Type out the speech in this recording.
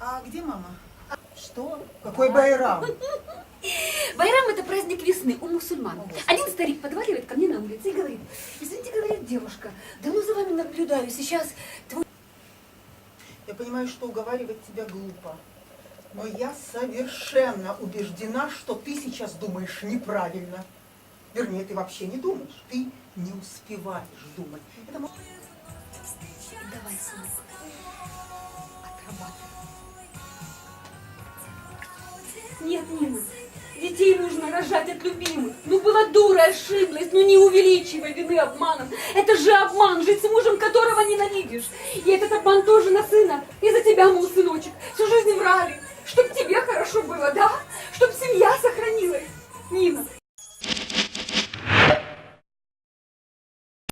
А где мама? Что? Какой Байрам? Байрам это праздник весны у мусульман. Один старик подваливает ко мне на улице и говорит, извините, говорит девушка, давно за вами наблюдаю, сейчас твой... Я понимаю, что уговаривать тебя глупо. Но я совершенно убеждена, что ты сейчас думаешь неправильно. Вернее, ты вообще не думаешь. Ты не успеваешь думать. Это мо- Нет, Нина, детей нужно рожать от любимых. Ну, была дура, ошиблась, ну не увеличивай вины обманом. Это же обман, жить с мужем, которого ненавидишь. И этот обман тоже на сына. Из-за тебя, мол, сыночек, всю жизнь врали. Чтоб тебе хорошо было, да? Чтоб семья сохранилась. Нина,